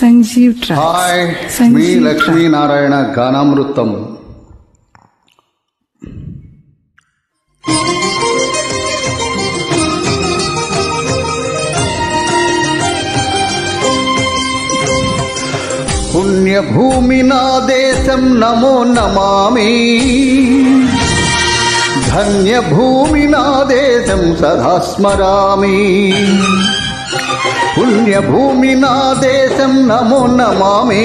संजीव हाय मी लक्ष्मी नारायण गानामृतम। पुण्यभूमिना देशं नमो नमामि। धन्यभूमिना देशं सदा स्मरा పుణ్యభూమి నా దేశం నమో నమామి.